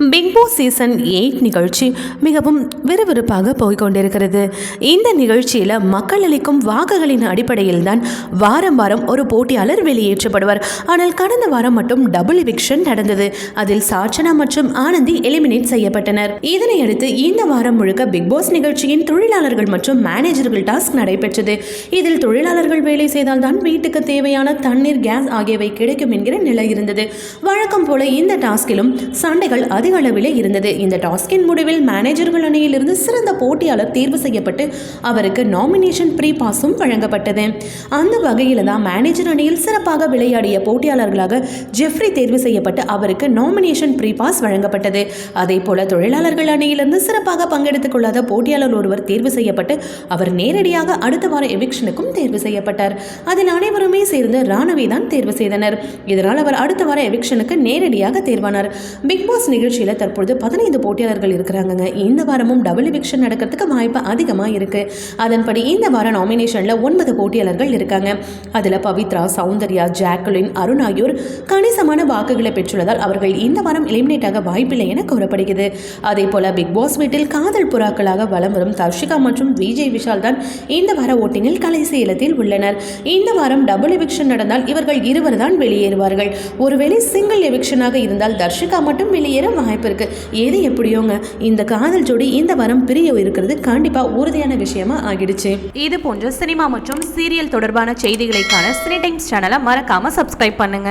Big Boss season eight நிகழ்ச்சி மிகவும் விறுவிறுப்பாக போய்க்கொண்டிருக்கிறது இந்த நிகழ்ச்சியில் மக்கள் அளிக்கும் வாக்குகளின் அடிப்படையில் தான் வாரம் வாரம் ஒரு போட்டியாளர் வெளியேற்றப்படுவார். ஆனால் கடந்த வாரம் மட்டும் டபுள் எவிக்ஷன் நடந்தது. அதில் சாட்சனா மற்றும் ஆனந்தி எலிமினேட் செய்யப்பட்டனர். இதனையடுத்து இந்த வாரம் முழுக்க பிக் பாஸ் நிகழ்ச்சியின் தொழிலாளர்கள் மற்றும் மேனேஜர்கள் டாஸ்க் நடைபெற்றது. இதில் தொழிலாளர்கள் வேலை செய்தால்தான் வீட்டுக்கு தேவையான தண்ணீர் கேஸ் ஆகியவை கிடைக்கும் என்கிற நிலை இருந்தது. வழக்கம் போல இந்த டாஸ்கிலும் சண்டைகள் அதிக அளவிலே இருந்தது. இந்த டாஸ்கின் முடிவில் மேனேஜர்கள் அணியிலிருந்து சிறந்த போட்டியாளர் தேர்வு செய்யப்பட்டு அவருக்கு நாமினேஷன் ப்ரீ பாஸும் வழங்கப்பட்டது. அந்த வகையில் தான் மேனேஜர் அணியில் சிறப்பாக விளையாடிய போட்டியாளர்களாக ஜெஃப்ரி தேர்வு செய்யப்பட்டு அவருக்கு நாமினேஷன் ப்ரீ பாஸ் வழங்கப்பட்டது. அதே போல தொழிலாளர்கள் அணியிலிருந்து சிறப்பாக பங்கெடுத்துக் கொள்ளாத போட்டியாளர் ஒருவர் தேர்வு செய்யப்பட்டு அவர் நேரடியாக அடுத்த வார எவிக்ஷனுக்கும் தேர்வு செய்யப்பட்டார். அதில் அனைவருமே சேர்ந்து ராணவி தான் தேர்வு செய்தனர். இதனால் அவர் அடுத்த வார எவிக்ஷனுக்கு நேரடியாக தேர்வானார். பிக் பாஸ் நிகழ்ச்சியில் தற்பொழுது பதினைந்து போட்டியாளர்கள் இருக்கிறாங்கங்க. இந்த வாரமும் டபுள் எவிக்ஷன் நடக்கிறதுக்கு வாய்ப்பு அதிகமாக இருக்கு. அதன்படி இந்த வார நாமினேஷனில் ஒன்பது போட்டியாளர்கள் இருக்காங்க. அதில் பவித்ரா சௌந்தர்யா ஜாக்குலின் அருண் ஆகியோர் கணிசமான வாக்குகளை பெற்றுள்ளதால் அவர்கள் இந்த வாரம் எலிமினேட் ஆக வாய்ப்பில்லை என கூறப்படுகிறது. அதே போல பிக் பாஸ் வீட்டில் காதல் புறாக்களாக வலம் வரும் தர்ஷிகா மற்றும் விஜய் விஷால் தான் இந்த வார ஓட்டிங்கில் கடைசி இடத்தில் உள்ளனர். இந்த வாரம் டபுள் எவிக்ஷன் நடந்தால் இவர்கள் இருவர் தான் வெளியேறுவார்கள். ஒருவேளை சிங்கிள் எவிக்ஷனாக இருந்தால் தர்ஷிகா மட்டும் வெளியேற வாய்ப்பு இருக்கு. எது எப்படியோங்க? இந்த காதல் ஜோடி இந்த வாரம் பிரிய இருக்கிறது. கண்டிப்பாக உறுதியான விஷயமா ஆகிடுச்சு. இது போன்ற சினிமா மற்றும் சீரியல் தொடர்பான செய்திகளைக்கான சினி டைம்ஸ் சேனலை மறக்காமல் சப்ஸ்கிரைப் பண்ணுங்க.